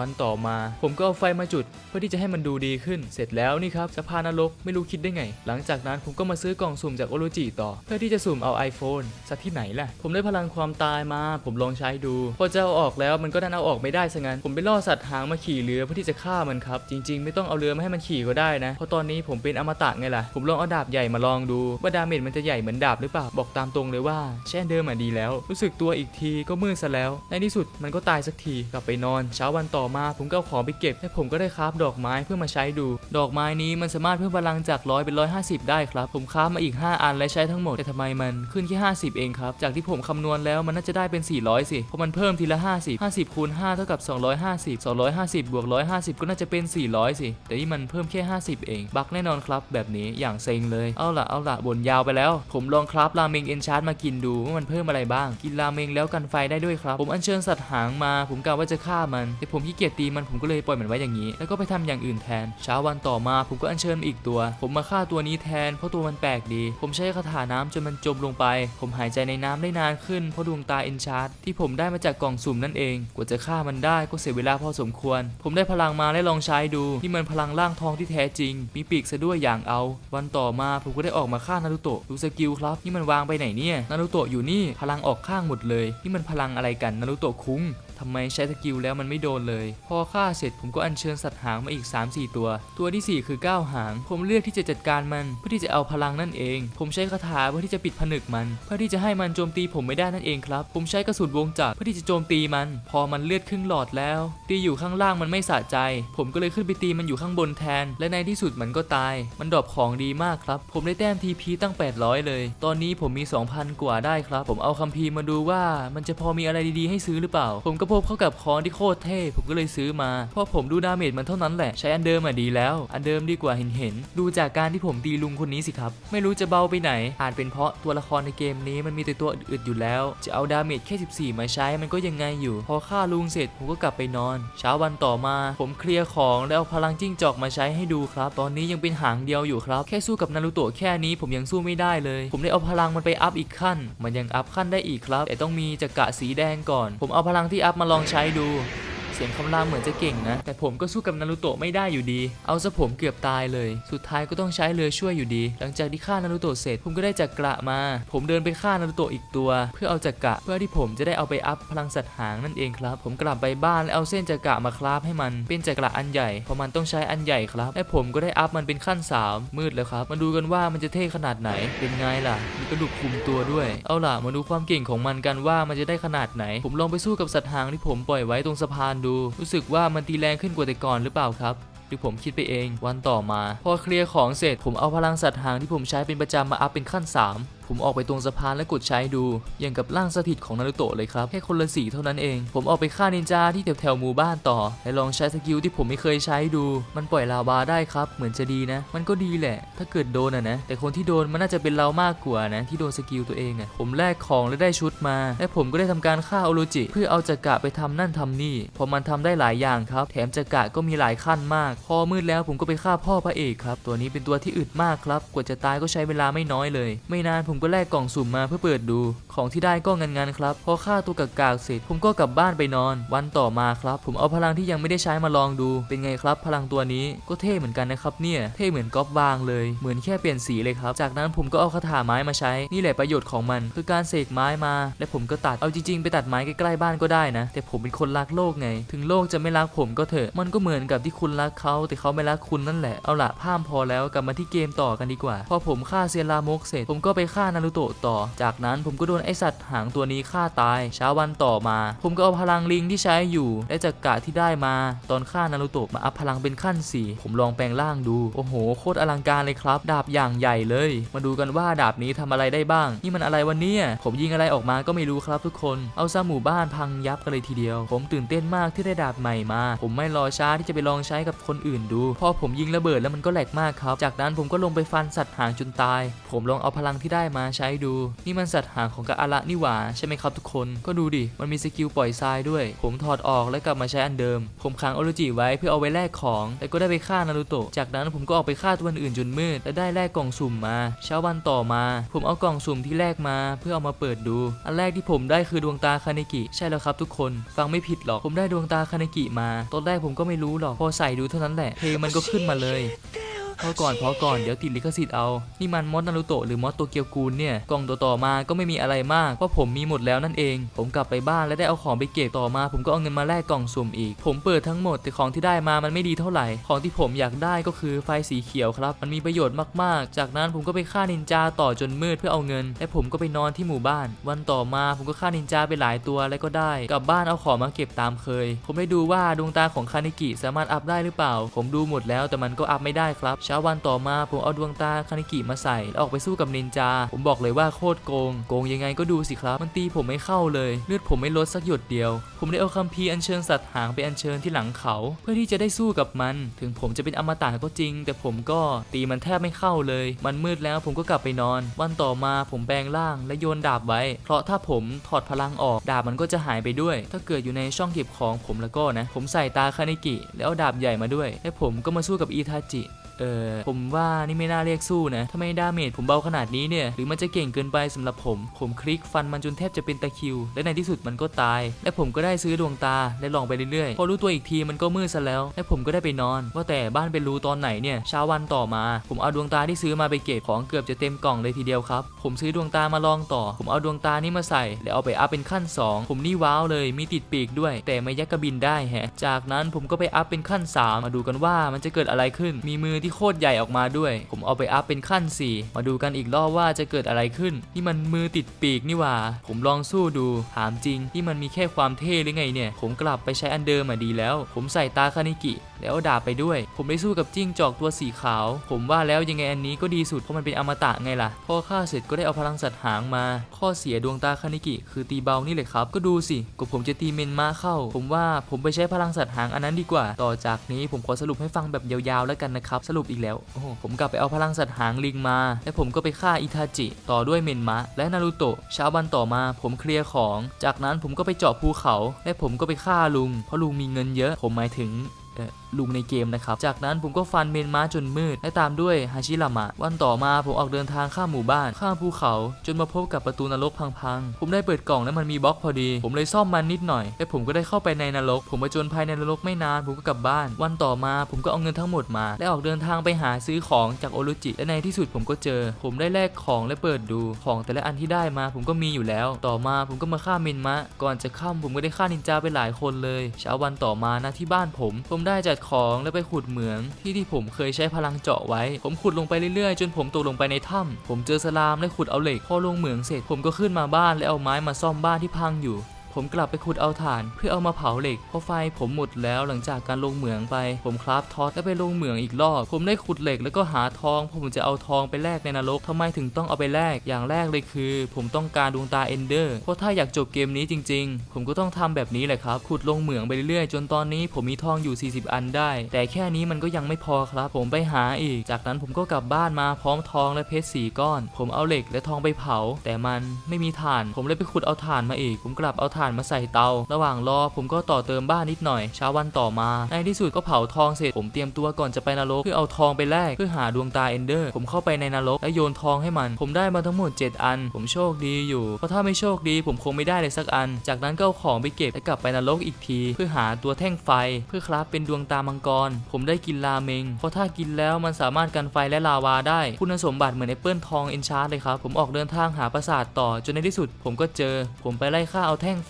วันต่อมา ผมก็เอาไฟมาจุด เพื่อที่จะให้มันดูดีขึ้น เสร็จแล้วนี่ครับสะพานนรกไม่รู้คิดได้ไง หลังจากนั้นผมก็มาซื้อกล่องสุ่มจากโอโรจิต่อ เพื่อที่จะสุ่มเอา iPhone สักที่ไหนล่ะ ผมได้พลังความตายมา ผมลองใช้ดู พอจะเอาออกแล้วมันก็ดันเอาออกไม่ได้ซะงั้น ผมไปล่อสัตว์หางมาขี่เรือเพื่อที่จะฆ่ามันครับ จริง ๆ ไม่ต้องเอาเรือมาให้มันขี่ก็ได้นะ เพราะตอนนี้ผมเป็นอมตะไงล่ะ ผมลองเอาดาบใหญ่มาลองดู ว่าดาเมจมันจะใหญ่เหมือนดาบหรือเปล่า บอกตามตรงเลยว่าแช่เดิมอะดีแล้ว รู้สึกตัวอีกทีก็มืดซะแล้ว ในที่สุดมันก็ตายสักที กลับไปนอน เช้าวันต่อมาผมก็ของไปเก็บและผมก็ได้คราฟดอกไม้เพื่อมาใช้ดู ดอกไม้นี้มันสามารถเพิ่มพลังจากร้อยเป็นร้อยห้าสิบได้ครับ ผมคราฟมาอีก 5 อันและใช้ทั้งหมดแต่ทำไมมันขึ้นแค่50 เองครับ จากที่ผมคำนวณแล้วมันน่าจะได้เป็น 400 สิ เพราะมันเพิ่มทีละ 50 50คูณ5เท่ากับ 250 250 บวก 150 ก็น่าจะเป็น 400 สิ แต่นี่มันเพิ่มแค่ 50 เอง บักแน่นอนครับ แบบนี้อย่างเซ็งเลย เอาละเอาละบ่นยาวไปแล้ว ผมลองคราฟราเมงเอนชาร์มากินดูว่ามันเพิ่มอะไรบ้าง กินราเมงแล้วกันไฟได้ด้วยครับ ผมอัญเชิญสัตว์หางมา ผมกะว่าจะฆ่ามัน แต่ผมขี้เกียจตีมันผมก็เลยปล่อยมันไว้อย่างนี้ แล้วก็ไปทำอย่างอื่นแทน เช้าวันต่อมาผมก็อัญเชิญอีกตัว ผมมาฆ่าตัวนี้แทน เพราะตัวมันแปลกดี ผมใช้คาถาน้ำจนมันจมลงไป ผมหายใจในน้ำได้นานขึ้นเพราะดวงตาเอนชาร์ที่ผมได้มาจากกล่องสุ่มนั่นเอง กว่าจะฆ่ามันได้ก็เสียเวลาพอสมควร ผมได้พลังมาและลองใช้ดูนี่มันพลังร่างทองที่แท้จริง มีปีกซะด้วยอย่างเอา วันต่อมาผมก็ได้ออกมาฆ่านารุโตะดูสกิลครับนี่มันวางไปไหนเนี่ยนารุโตะอยู่นี่พลังออกข้างหมดเลย นี่มันพลังอะไรกันนารุโตะคุ้ง ทำไมใช้สกิลแล้วมันไม่โดนเลย พอฆ่าเสร็จผมก็อัญเชิญสัตว์หางมาอีก 3-4 ตัว ตัวทีสี่ 4 คือ 9 หาง ผมเลือกที่จะจัดการมันเพื่อที่จะเอาพลังนั่นเอง ผมใช้คาถาเพื่อที่จะปิดผนึกมัน เพื่อที่จะให้มันโจมตีผมไม่ได้นั่นเองครับ ผมใช้กระสุนวงจักรเพื่อที่จะโจมตีมัน พอมันเลือดครึ่งหลอดแล้ว ตีอยู่ข้างล่างมันไม่สะใจ ผมก็เลยขึ้นไปตีมันอยู่ข้างบนแทน และในที่สุดมันก็ตาย มันดรอปของดีมากครับ ผมได้แต้มทีพีตั้ง 800 เลย ตอนนี้ผมมี 2,000 กว่าได้ครับ ผมเอาคัมภีร์มาดูว่ามันจะพอมีอะไรดีๆให้ซื้อหรือเปล่า ผมก็พบเข้ากับคอนที่โคตรเท่ผมก็เลยซื้อมา เพราะผมดูดาเมจมันเท่านั้นแหละ ใช้อันเดิมอะดีแล้ว อันเดิมดีกว่าเห็นเห็นๆดูจากการที่ผมตีลุงคนนี้สิครับ ไม่รู้จะเบาไปไหน อาจเป็นเพราะตัวละครในเกมนี้มันมีแต่ตัวอึดๆอยู่แล้ว จะเอาดาเมจแค่ 14 มาใช้มันก็ยังไงอยู่ พอฆ่าลุงเสร็จผมก็กลับไปนอน เช้าวันต่อมา ผมเคลียร์ของแล้วเอาพลังจิ้งจอกมาใช้ให้ดูครับ ตอนนี้ยังเป็นหางเดียวอยู่ครับ แค่สู้กับนารูโตะแค่นี้ผมยังสู้ไม่ได้เลย ผมได้เอาพลังมันไปอัพอีกขั้น มันยังอัพขั้นได้อีกครับ แต่ต้องมีจักระสีแดงก่อน ผมเอาพลังที่อัพมาลองใช้ดู เสียงคำรามเหมือนจะเก่งนะ แต่ผมก็สู้กับนารูโตะไม่ได้อยู่ดี เอาซะผมเกือบตายเลย สุดท้ายก็ต้องใช้เรือช่วยอยู่ดี หลังจากที่ฆ่านารูโตะเสร็จผมก็ได้จักระมา ผมเดินไปฆ่านารูโตะอีกตัว เพื่อเอาจักระเพื่อที่ผมจะได้เอาไปอัพพลังสัตว์หางนั่นเองครับ ผมกลับไปบ้านแล้วเอาเส้นจักระมาคราฟให้มัน เป็นจักระอันใหญ่เพราะมันต้องใช้อันใหญ่ครับและผมก็ได้อัพมันเป็นขั้นสามมืดแล้วครับมาดูกันว่ามันจะเท่ขนาดไหนเป็นไงล่ะมีกระดูกคุมตัวด้วย เอาล่ะมาดูความเก่งของมันกันว่ามันจะได้ขนาดไหน ผมลองไปสู้กับสัตว์หางที่ผมปล่อยไว้ตรงสะพานดู รู้สึกว่ามันตีแรงขึ้นกว่าแต่ก่อนหรือเปล่าครับหรือผมคิดไปเองวันต่อมา พอเคลียร์ของเสร็จผมเอาพลังสัตว์หางที่ผมใช้เป็นประจำมาอัพเป็นขั้น 3 ผมออกไปตรงสะพานและกดใช้ดูอย่างกับร่างสถิตของนารุโตะเลยครับ แค่คนละสีเท่านั้นเอง ผมออกไปฆ่านินจาที่แถวแถวหมู่บ้านต่อและลองใช้สกิลที่ผมไม่เคยใช้ดู มันปล่อยลาวาได้ครับ เหมือนจะดีนะ มันก็ดีแหละ ถ้าเกิดโดนอะนะ แต่คนที่โดนมันน่าจะเป็นเรามากกว่านะ ที่โดนสกิลตัวเองอะผมแลกของและได้ชุดมา และผมก็ได้ทำการฆ่าโอโรจิ เพื่อเอาจักระไปทำนั่นทำนี่พอมันทำได้หลายอย่างครับ แถมจักระก็มีหลายขั้นมาก พอมืดแล้วผมก็ไปฆ่าพ่อพระเอกครับ ตัวนี้เป็นตัวที่อึดมากครับ กว่าจะตายก็ใช้เวลาไม่น้อยเลย ไม่นานผมก็แลกกล่องสุ่มมาเพื่อเปิดดู ของที่ได้ก็งันๆครับ พอฆ่าตัวกากๆเสร็จ ผมก็กลับบ้านไปนอน วันต่อมาครับ ผมเอาพลังที่ยังไม่ได้ใช้มาลองดู เป็นไงครับ พลังตัวนี้ก็เท่เหมือนกันนะครับเนี่ย เท่เหมือนก๊อปวางเลย เหมือนแค่เปลี่ยนสีเลยครับ จากนั้นผมก็เอาคาถาไม้มาใช้ นี่แหละประโยชน์ของมัน คือการเสกไม้มา และผมก็ตัด เอาจริงๆ ไปตัดไม้ใกล้ๆบ้านก็ได้นะ แต่ผมเป็นคนรักโลกไง ถึงโลกจะไม่รักผมก็เถอะ มันก็เหมือนกับที่คุณรักเขา แต่เขาไม่รักคุณนั่นแหละ เอาละพามพอแล้วกลับมาที่เกมต่อกันดีกว่า พอผมฆ่าเซียนรามกเสร็จ ผมก็ไปฆ่านารูโตะต่อ จากนั้นผมก็โดนไอสัตว์หางตัวนี้ฆ่าตาย เช้าวันต่อมา ผมก็เอาพลังลิงที่ใช้อยู่และจากกะที่ได้มา ตอนฆ่านารูโตะมาอัพพลังเป็นขั้น 4 ผมลองแปลงร่างดู โอ้โห โคตรอลังการเลยครับ ดาบอย่างใหญ่เลย มาดูกันว่าดาบนี้ทำอะไรได้บ้าง นี่มันอะไรวันนี้ผมยิงอะไรออกมาก็ไม่รู้ครับทุกคน เอาซะหมู่บ้านพังยับกันเลยทีเดียว ผมตื่นเต้นมากที่ได้ดาบใหม่มา ผมไม่รอช้าที่จะไปลองใช้กับคนอื่นดู พอผมยิงระเบิดแล้วมันก็แหลกมากครับ จากนั้นผมก็ลงไปฟันสัตว์หางจนตาย ผมลองเอาพลังที่ได้มาใช้ดู นี่มันสัตว์หางของกะอาระนี่หว่าใช่ไหมครับทุกคน ก็ดูดิ มันมีสกิลปล่อยทรายด้วย ผมถอดออกแล้วกลับมาใช้อันเดิม ผมขังโอโรจิไว้เพื่อเอาไว้แลกของ แต่ก็ได้ไปฆ่านารูโตะ จากนั้นผมก็ออกไปฆ่าตัวอื่นจนมืด และได้แลกกล่องสุ่มมา เช้าวันต่อมา ผมเอากล่องสุ่มที่แลกมา เพื่อเอามาเปิดดู อันแรกที่ผมได้คือดวงตาคาเนกิ ใช่แล้วครับทุกคน ฟังไม่ผิดหรอก ผมได้ดวงตาคาเนกิมา ตอนแรกผมก็ไม่รู้หรอก พอใส่ดูเท่านั้นแหละ เพลงมันก็ขึ้นมาเลย พอก่อนพอก่อนเดี๋ยวติดลิขสิทธิ์เอา นี่มันมอสนารูโตะหรือมอสโตเกียวกูลเนี่ย กล่องต่อมาก็ไม่มีอะไรมากเพราะผมมีหมดแล้วนั่นเอง ผมกลับไปบ้านและได้เอาของไปเก็บต่อมา ผมก็เอาเงินมาแลกกล่องสุ่มอีก ผมเปิดทั้งหมดแต่ของที่ได้มามันไม่ดีเท่าไหร่ ของที่ผมอยากได้ก็คือไฟสีเขียวครับ มันมีประโยชน์มากๆ จากนั้นผมก็ไปฆ่านินจาต่อจนมืดเพื่อเอาเงิน และผมก็ไปนอนที่หมู่บ้าน วันต่อมาผมก็ฆ่านินจาไปหลายตัวแล้วก็ได้ กลับบ้านเอาของมาเก็บตามเคย ผมได้ดูว่าดวงตาของคานิกิสามารถอัพได้หรือเปล่า ผมดูหมดแล้วแต่มันก็อัพไม่ได้ครับช้าวันต่อมาผมเอาดวงตาคานิกิมาใส่แล้วออกไปสู้กับนินจา ผมบอกเลยว่าโคตรโกง โกงยังไงก็ดูสิครับ มันตีผมไม่เข้าเลย เลือดผมไม่ลดสักหยดเดียว ผมได้เอาคัมภีร์อัญเชิญสัตว์หางไปอัญเชิญที่หลังเขา เพื่อที่จะได้สู้กับมัน ถึงผมจะเป็นอมตะก็จริง แต่ผมก็ตีมันแทบไม่เข้าเลย มันมืดแล้วผมก็กลับไปนอน วันต่อมาผมแปลงร่างและโยนดาบไว้ เพราะถ้าผมถอดพลังออกดาบมันก็จะหายไปด้วย ถ้าเกิดอยู่ในช่องเก็บของผมแล้วก็นะ ผมใส่ตาคานิกิแล้วเอาดาบใหญ่มาด้วย และผมก็มาสู้กับอีทาจิ เออผมว่านี่ไม่น่าเรียกสู้นะทำไมดาเมจผมเบาขนาดนี้เนี่ย หรือมันจะเก่งเกินไปสำหรับผม ผมคลิกฟันมันจนแทบจะเป็นตะคิว และในที่สุดมันก็ตาย และผมก็ได้ซื้อดวงตาและลองไปเรื่อยๆ พอรู้ตัวอีกทีมันก็มืดซะแล้ว และผมก็ได้ไปนอน ว่าแต่บ้านเป็นรูตอนไหนเนี่ยเช้าวันต่อมา ผมเอาดวงตาที่ซื้อมาไปเก็บของเกือบจะเต็มกล่องเลยทีเดียวครับ ผมซื้อดวงตามาลองต่อ ผมเอาดวงตานี้มาใส่แล้วเอาไปอัพเป็นขั้น 2 ผมนี่ว้าวเลยมีติดปีกด้วย แต่ไม่ยักกระบินได้แฮะ จากนั้นผมก็ไปอัพเป็นขั้น 3 มาดูกันว่ามันจะเกิดอะไรขึ้นมีมือที่โคตรใหญ่ออกมาด้วย ผมเอาไปอัพเป็นขั้น 4 มาดูกันอีกรอบว่าจะเกิดอะไรขึ้นนี่มันมือติดปีกนี่ว่า ผมลองสู้ดูถามจริงนี่มันมีแค่ความเท่หรือไงเนี่ย ผมกลับไปใช้อันเดิมมาดีแล้ว ผมใส่ตาคานิกิแล้วเอาดาบไปด้วย ผมได้สู้กับจิ้งจอกตัวสีขาว ผมว่าแล้วยังไงอันนี้ก็ดีสุดเพราะมันเป็นอมตะไงล่ะ พอฆ่าเสร็จก็ได้เอาพลังสัตว์หางมา ข้อเสียดวงตาคานิกิคือตีเบานี่แหละครับ ก็ดูสิกว่าผมจะตีเมนมาเข้า ผมว่าผมไปใช้พลังสัตว์หางอันนั้นดีกว่า ต่อจากนี้ผมขอสรุปให้ฟังแบบยาวๆแล้วกันนะครับสรุปอีกแล้ว โอ้โห ผมกลับไปเอาพลังสัตว์หางลิงมา และผมก็ไปฆ่าอิทาจิ ต่อด้วยเมนมะ และนารูโตะ เช้าวันต่อมาผมเคลียร์ของ จากนั้นผมก็ไปเจาะภูเขา และผมก็ไปฆ่าลุง เพราะลุงมีเงินเยอะ ผมหมายถึง เออ ลุงในเกมนะครับ จากนั้นผมก็ฟันเมนม้าจนมืด และตามด้วยฮาชิรามะ วันต่อมาผมออกเดินทางข้ามหมู่บ้าน ข้ามภูเขา จนมาพบกับประตูนรกพังๆ ผมได้เปิดกล่องแล้วมันมีบล็อกพอดี ผมเลยซ่อมมันนิดหน่อย และผมก็ได้เข้าไปในนรก ผมมาจนภายในนรกไม่นาน ผมก็กลับบ้าน วันต่อมาผมก็เอาเงินทั้งหมดมา และออกเดินทางไปหาซื้อของจากโอรุจิ และในที่สุดผมก็เจอ ผมได้แลกของและเปิดดู ของแต่ละอันที่ได้มา ผมก็มีอยู่แล้ว ต่อมาผมก็มาฆ่าเมนมะ ก่อนจะค่ำผมก็ได้ฆ่านินจาไปหลายคนเลย เช้าวันต่อมานะที่บ้านผม ผมได้จัดของแล้วไปขุดเหมือง ที่ที่ผมเคยใช้พลังเจาะไว้ ผมขุดลงไปเรื่อยๆ จนผมตกลงไปในถ้ำผมเจอสลามและขุดเอาเหล็ก พอลงเหมืองเสร็จผมก็ขึ้นมาบ้านและเอาไม้มาซ่อมบ้านที่พังอยู่ ผมกลับไปขุดเอาถ่าน เพื่อเอามาเผาเหล็กเพราะไฟผมหมดแล้วหลังจากการลงเหมืองไป ผมคราฟทอสแล้วไปลงเหมืองอีกรอบ ผมได้ขุดเหล็กแล้วก็หาทอง ผมจะเอาทองไปแลกในนรกทำไมถึงต้องเอาไปแลกอย่างแรกเลยคือ ผมต้องการดวงตาเอนเดอร์เพราะถ้าอยากจบเกมนี้จริง ๆ ผมก็ต้องทำแบบนี้แหละครับ ขุดลงเหมืองไปเรื่อยๆ จนตอนนี้ผมมีทองอยู่ 40 อันได้ แต่แค่นี้มันก็ยังไม่พอครับ ผมไปหาอีก จากนั้นผมก็กลับบ้านมาพร้อมทองและเพชรสี่ก้อน ผมเอาเหล็กและทองไปเผา แต่มันไม่มีถ่าน ผมเลยไปขุดเอาถ่านมาอีก ผมกลับเอาถ่านมาใส่เตา ระหว่างรอผมก็ต่อเติมบ้านนิดหน่อยเช้าวันต่อมา ในที่สุดก็เผาทองเสร็จผมเตรียมตัวก่อนจะไปนรกเพื่อเอาทองไปแลกเพื่อหาดวงตาเอนเดอร์ ผมเข้าไปในนรกและโยนทองให้มัน ผมได้มาทั้งหมด 7 อัน ผมโชคดีอยู่ เพราะถ้าไม่โชคดี ผมคงไม่ได้เลยสักอัน จากนั้นก็เอาของไปเก็บและกลับไปนรกอีกที เพื่อหาตัวแท่งไฟ เพื่อคราฟเป็นดวงตามังกร ผมได้กินราเมง เพราะถ้ากินแล้วมันสามารถกันไฟและลาวาได้ คุณสมบัติเหมือนแอปเปิลทองเอนชาร์ดเลยครับ ผมออกเดินทางหาปราสาทต่อจนในที่สุด ผมก็เจอ ผมไปไล่ฆ่าเอาแท่งไฟ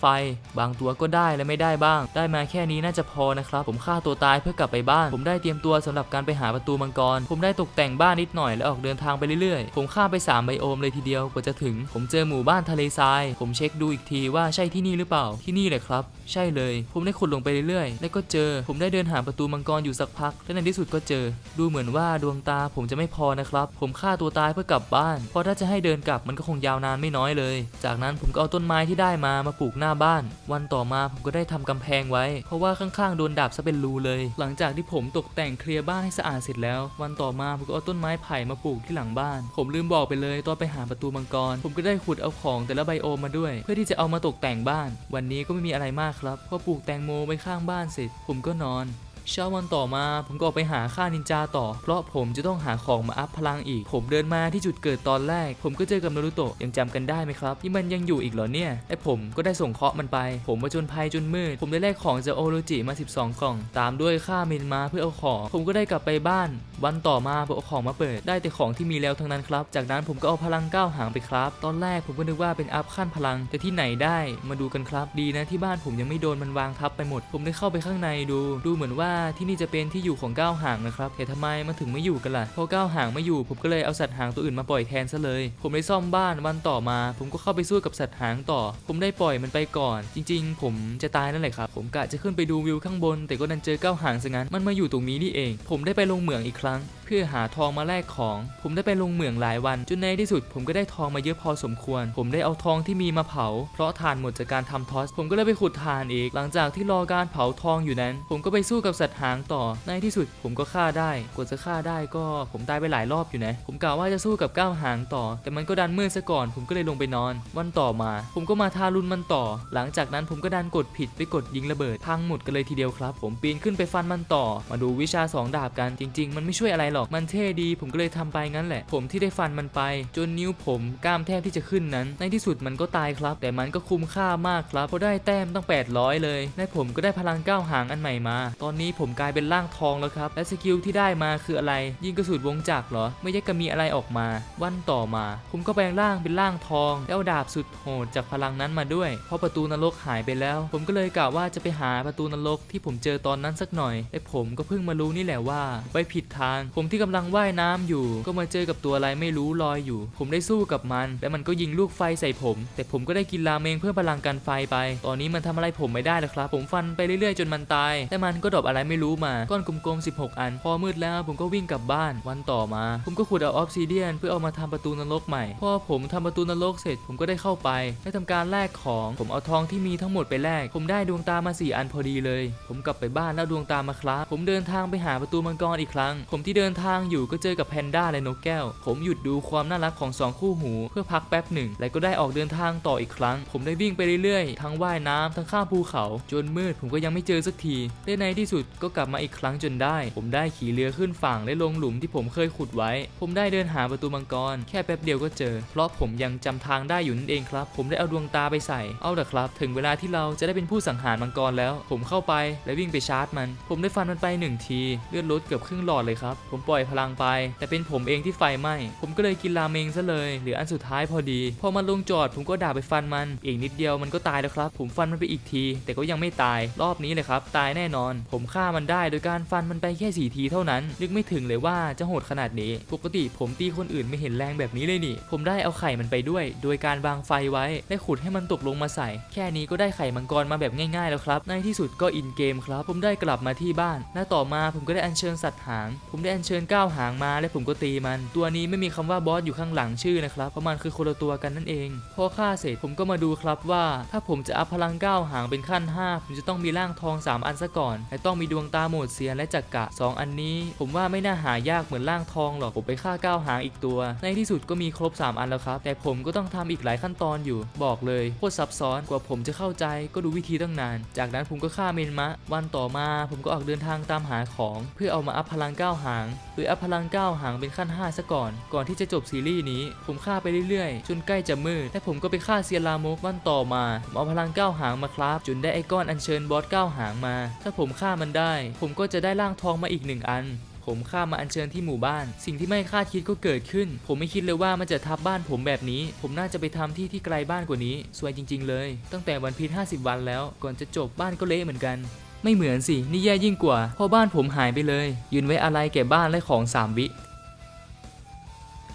บางตัวก็ได้และไม่ได้บ้าง ได้มาแค่นี้น่าจะพอนะครับ ผมฆ่าตัวตายเพื่อกลับไปบ้าน ผมได้เตรียมตัวสำหรับการไปหาประตูมังกร ผมได้ตกแต่งบ้านนิดหน่อยและออกเดินทางไปเรื่อยๆ ผมข้ามไป3ไบโอมเลยทีเดียวกว่าจะถึง ผมเจอหมู่บ้านทะเลทราย ผมเช็คดูอีกทีว่าใช่ที่นี่หรือเปล่า ที่นี่แหละครับ ใช่เลย ผมได้ขุดลงไปเรื่อยๆ แล้วก็เจอ ผมได้เดินหาประตูมังกรอยู่สักพัก และในที่สุดก็เจอ ดูเหมือนว่าดวงตาผมจะไม่พอนะครับ ผมฆ่าตัวตายเพื่อกลับบ้าน เพราะถ้าจะให้เดินกลับมันก็คงยาวนานไม่น้อยเลย จากนั้นผมก็เอาต้นไม้ที่ได้มามาปลูกหน้าบ้าน วันต่อมาผมก็ได้ทำกำแพงไว้ เพราะว่าข้างๆ โดนดาบซะเป็นรูเลย หลังจากที่ผมตกแต่งเคลียร์บ้านให้สะอาดเสร็จแล้ว วันต่อมาผมก็เอาต้นไม้ไผ่มาปลูกที่หลังบ้าน ผมลืมบอกไปเลยตอนไปหาประตูมังกร ผมก็ได้ขุดเอาของแต่ละไบโอมมาด้วย เพื่อที่จะเอามาตกแต่งบ้าน วันนี้ก็ไม่มีอะไรมากครับพอปลูกแตงโมไว้ข้างบ้านเสร็จ ผมก็นอน เช้าวันต่อมาผมก็ไปหาค่านินจาต่อ เพราะผมจะต้องหาของมาอัพพลังอีก ผมเดินมาที่จุดเกิดตอนแรก ผมก็เจอกับนารุโตะยังจำกันได้ไหมครับที่มันยังอยู่อีกเหรอเนี่ยและผมก็ได้ส่งเคาะมันไป ผมมาจนภัยจนมืด ผมได้แลกของจากโอโรจิมา 12 กล่อง ตามด้วยค่าเมนมาเพื่อเอาของ ผมก็ได้กลับไปบ้าน วันต่อมาผมเอาของมาเปิด ได้แต่ของที่มีแล้วทั้งนั้นครับ จากนั้นผมก็เอาพลังก้าวหางไปครับ ตอนแรกผมก็นึกว่าเป็นอัพขั้นพลัง แต่ที่ไหนได้มาดูกันครับ ดีนะที่บ้านผมยังไม่โดนมันวางทับไปหมด ผมได้เข้าไปข้างในดู ดูเหมือนว่าที่นี่จะเป็นที่อยู่ของก้าวหางนะครับแต่ทำไมมันถึงไม่อยู่กันล่ะพอก้าวหางไม่อยู่ผมก็เลยเอาสัตว์หางตัวอื่นมาปล่อยแทนซะเลย ผมได้ซ่อมบ้านวันต่อมา ผมก็เข้าไปสู้กับสัตว์หางต่อ ผมได้ปล่อยมันไปก่อน จริง ๆ ผมจะตายนั่นแหละครับผมกะจะขึ้นไปดูวิวข้างบน แต่ก็ดันเจอก้าวหางซะงั้นมันมาอยู่ตรงนี้นี่เอง ผมได้ไปลงเหมืองอีกครั้ง พื่อหาทองมาแลกของ ผมได้ไปลงเหมืองหลายวัน จนในที่สุด ผมก็ได้ทองมาเยอะพอสมควร ผมได้เอาทองที่มีมาเผา เพราะถ่านหมดจากการทำทอส ผมก็เลยไปขุดถ่านอีก หลังจากที่รอการเผาทองอยู่นั้น ผมก็ไปสู้กับสัตว์หางต่อ ในที่สุด ผมก็ฆ่าได้ กว่าจะฆ่าได้ก็ผมตายไปหลายรอบอยู่นะ ผมกะว่าจะสู้กับก้าวหางต่อ แต่มันก็ดันมืดซะก่อน ผมก็เลยลงไปนอน วันต่อมา ผมก็มาทารุณมันต่อ หลังจากนั้นผมก็ดันกดผิดไปกดยิงระเบิดพังหมดกันเลยทีเดียวครับ ผมปีนขึ้นไปฟันมันต่อ มาดูวิชาสองดาบกันจริง ๆ มันไม่ช่วยอะไรหรอกมันเท่ดี ผมก็เลยทำไปงั้นแหละ ผมที่ได้ฟันมันไป จนนิ้วผมกล้ามแทบที่จะขึ้นนั้น ในที่สุดมันก็ตายครับ แต่มันก็คุ้มค่ามากครับเพราะได้แต้มตั้ง 800 เลยและผมก็ได้พลังก้าวหางอันใหม่มา ตอนนี้ผมกลายเป็นร่างทองแล้วครับ และสกิลที่ได้มาคืออะไร ยิงกระสุนวงจักรเหรอ ไม่ใช่ก็มีอะไรออกมา วันต่อมา ผมก็แปลงร่างเป็นร่างทองแล้วดาบสุดโหดจากพลังนั้นมาด้วย เพราะประตูนรกหายไปแล้ว ผมก็เลยกะว่าจะไปหาประตูนรกที่ผมเจอตอนนั้นสักหน่อยและผมก็เพิ่งมารู้นี่แหละว่าไปผิดทางผมที่กำลังว่ายน้ำอยู่ ก็มาเจอกับตัวอะไรไม่รู้ลอยอยู่ ผมได้สู้กับมัน และมันก็ยิงลูกไฟใส่ผม แต่ผมก็ได้กินราเมงเพื่อพลังกันไฟไป ตอนนี้มันทำอะไรผมไม่ได้แล้วครับ ผมฟันไปเรื่อยๆจนมันตาย แต่มันก็ดรอปอะไรไม่รู้มาก้อนกลมๆ16 อัน พอมืดแล้วผมก็วิ่งกลับบ้าน วันต่อมา ผมก็ขุดเอาออฟซิเดียนเพื่อเอามาทำประตูนรกใหม่พอผมทำประตูนรกเสร็จ ผมก็ได้เข้าไปได้ทำการแลกของ ผมเอาทองที่มีทั้งหมดไปแลกผมได้ดวงตามาสี่อันพอดีเลย ผมกลับไปบ้านแล้วดวงตามาครับ ผมเดินทางไปหาประตูมังกรอีกครั้ง ผมที่เดินทางอยู่ก็เจอกับแพนด้าและนกแก้ว ผมหยุดดูความน่ารักของสองคู่หูเพื่อพักแป๊บหนึ่ง และก็ได้ออกเดินทางต่ออีกครั้ง ผมได้วิ่งไปเรื่อยๆ ทั้งว่ายน้ำทั้งข้ามภูเขา จนมืดผมก็ยังไม่เจอสักทีและในที่สุดก็กลับมาอีกครั้งจนได้ ผมได้ขี่เรือขึ้นฝั่งและลงหลุมที่ผมเคยขุดไว้ ผมได้เดินหาประตูมังกร แค่แป๊บเดียวก็เจอ เพราะผมยังจำทางได้อยู่นั่นเองครับ ผมได้เอาดวงตาไปใส่ เอาละครับ ถึงเวลาที่เราจะได้เป็นผู้สังหารมังกรแล้ว ผมเข้าไปและวิ่งไปชาร์จมัน ผมได้ฟันมันไปหนึ่งที เลือดลดเกือบครึ่งหลอดเลยครับ ผมปล่อยพลังไป แต่เป็นผมเองที่ไฟไหม้ผมก็เลยกินราเมงซะเลยเหลืออันสุดท้ายพอดี พอมันลงจอดผมก็ด่าไปฟันมัน อีกนิดเดียวมันก็ตายแล้วครับ ผมฟันมันไปอีกที แต่ก็ยังไม่ตายรอบนี้เลยครับ ตายแน่นอน ผมฆ่ามันได้โดยการฟันมันไปแค่สี่ทีเท่านั้น นึกไม่ถึงเลยว่าจะโหดขนาดนี้ ปกติผมตีคนอื่นไม่เห็นแรงแบบนี้เลยนี่ ผมได้เอาไข่มันไปด้วย โดยการวางไฟไว้และขุดให้มันตกลงมาใส่ แค่นี้ก็ได้ไข่มังกรมาแบบง่ายๆแล้วครับ ในที่สุดก็อินเกมครับ ผมได้กลับมาที่บ้านและต่อมาผมก็ได้อัญเชิญสัตว์หาง ผมได้อัญเชิญชิญก้าวหางมาและผมก็ตีมัน ตัวนี้ไม่มีคำว่าบอสอยู่ข้างหลังชื่อนะครับเพราะมันคือคนละตัวกันนั่นเอง พอฆ่าเสร็จผมก็มาดูครับว่า ถ้าผมจะอัพพลังก้าวหางเป็นขั้น 5 ผมจะต้องมีร่างทอง 3 อันซะก่อนและต้องมีดวงตาโหมดเซียนและจักกะ 2 อันนี้ ผมว่าไม่น่าหายากเหมือนร่างทองหรอกผมไปฆ่าก้าวหางอีกตัว ในที่สุดก็มีครบ 3 อันแล้วครับ แต่ผมก็ต้องทำอีกหลายขั้นตอนอยู่ บอกเลยโคตรซับซ้อนกว่าผมจะเข้าใจก็ดูวิธีตั้งนาน จากนั้นผมก็ฆ่าเมนมะ วันต่อมา ผมก็ออกเดินทางตามหาของ เพื่อเอามาอัพพลังก้าวหางหรืออัพพลังก้าวหางเป็นขั้น 5 ซะก่อน ก่อนที่จะจบซีรีส์นี้ ผมฆ่าไปเรื่อยๆ จนใกล้จะมืด และผมก็ไปฆ่าเซียนลามกวันต่อมาผมเอาพลังก้าวหางมาครับ จนได้ไอก้อนอัญเชิญบอสก้าวหางมา ถ้าผมฆ่ามันได้ ผมก็จะได้ร่างทองมาอีกหนึ่งอันผมข้ามมาอัญเชิญที่หมู่บ้าน สิ่งที่ไม่คาดคิดก็เกิดขึ้น ผมไม่คิดเลยว่ามันจะทับบ้านผมแบบนี้ ผมน่าจะไปทำที่ที่ไกลบ้านกว่านี้ สวยจริง ๆ เลย ตั้งแต่วันพีช50 วันแล้ว ก่อนจะจบบ้านก็เละเหมือนกัน ไม่เหมือนสิ นี่แย่ยิ่งกว่าพ่อบ้านผมหายไปเลย ยืนไว้อะไรแก่บ้านและของสามวิ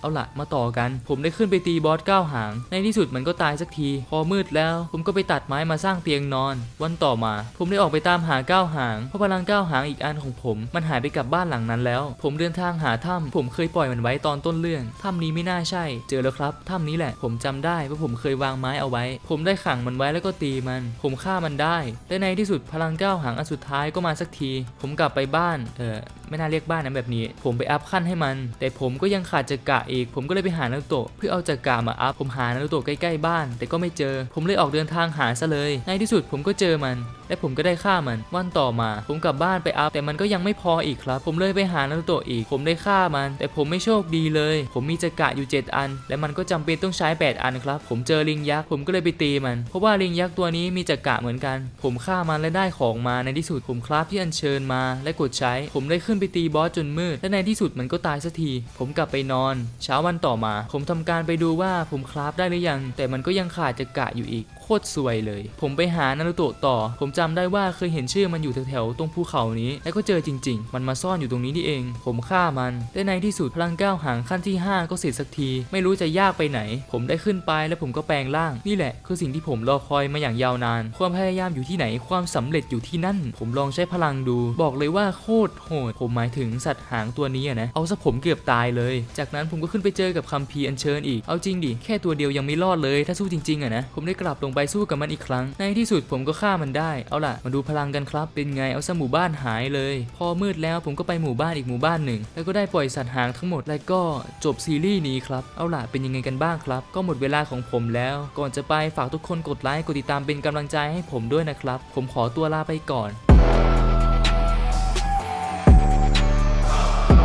เอาละมาต่อกัน ผมได้ขึ้นไปตีบอสก้าวหาง ในที่สุดมันก็ตายสักที พอมืดแล้ว ผมก็ไปตัดไม้มาสร้างเตียงนอน วันต่อมา ผมได้ออกไปตามหาก้าวหาง เพราะพลังก้าวหางอีกอันของผม มันหายไปกับบ้านหลังนั้นแล้ว ผมเดินทางหาถ้ำผมเคยปล่อยมันไว้ตอนต้นเรื่อง ถ้ำนี้ไม่น่าใช่ เจอแล้วครับ ถ้ำนี้แหละ ผมจำได้ว่าผมเคยวางไม้เอาไว้ ผมได้ขังมันไว้แล้วก็ตีมัน ผมฆ่ามันได้ และในที่สุดพลังก้าวหางอันสุดท้ายก็มาสักที ผมกลับไปบ้าน เออไม่น่าเรียกบ้านนะแบบนี้ ผมไปอัพขั้นให้มัน แต่ผมก็ยังขาดจักระอีก ผมก็เลยไปหานารุโตะเพื่อเอาจักระมาอัพผมหานารุโตะใกล้ๆบ้าน แต่ก็ไม่เจอ ผมเลยออกเดินทางหาซะเลย ในที่สุดผมก็เจอมัน และผมก็ได้ฆ่ามันวันต่อมา ผมกลับบ้านไปอัพแต่มันก็ยังไม่พออีกครับ ผมเลยไปหานารุโตะอีก ผมได้ฆ่ามัน แต่ผมไม่โชคดีเลย ผมมีจักระอยู่ 7 อัน และมันก็จำเป็นต้องใช้ 8 อันครับ ผมเจอลิงยักษ์ผมก็เลยไปตีมัน เพราะว่าลิงยักษ์ตัวนี้มีจักระเหมือนกัน ผมฆ่ามันและได้ของมาในที่สุดผมคราฟที่อัญเชิญมา และกดใช้ ผมได้ขึ้นไปตีบอสจนมืดและในที่สุดมันก็ตายสักที ผมกลับไปนอนเช้าวันต่อมา ผมทำการไปดูว่าผมคราฟได้หรือยัง แต่มันก็ยังขาดจะกะอยู่อีกคตรสวยเลย ผมไปหานารุโตะต่อ ผมจำได้ว่าเคยเห็นชื่อมันอยู่แถวๆตรงภูเขานี้ แล้วก็เจอจริง ๆ มันมาซ่อนอยู่ตรงนี้นี่เอง ผมฆ่ามันและในที่สุดพลังก้าวหางขั้นที่ 5 ก็เสร็จสักที ไม่รู้จะยากไปไหน ผมได้ขึ้นไปแล้วผมก็แปลงร่าง นี่แหละ คือสิ่งที่ผมรอคอยมาอย่างยาวนาน ความพยายามอยู่ที่ไหนความสำเร็จอยู่ที่นั่น ผมลองใช้พลังดู บอกเลยว่าโคตรโหด ผมหมายถึงสัตว์หางตัวนี้อะนะ เอาซะผมเกือบตายเลย จากนั้นผมก็ขึ้นไปเจอกับคัมภีร์อัญเชิญอีก เอาจริงดิ แค่ตัวเดียวยังไม่รอดเลย ถ้าสู้จริงๆอะนะ ผมได้กลับลงไปสู้กับมันอีกครั้ง ในที่สุดผมก็ฆ่ามันได้ เอาล่ะ มาดูพลังกันครับ เป็นไง เอาซะหมู่บ้านหายเลย พอมืดแล้วผมก็ไปหมู่บ้านอีกหมู่บ้านหนึ่ง แล้วก็ได้ปล่อยสัตว์หางทั้งหมด และก็จบซีรีส์นี้ครับ เอาล่ะ เป็นยังไงกันบ้างครับ ก็หมดเวลาของผมแล้ว ก่อนจะไปฝากทุกคนกดไลค์ กดติดตามเป็นกำลังใจให้ผมด้วยนะครับ ผมขอตัวลาไปก่อน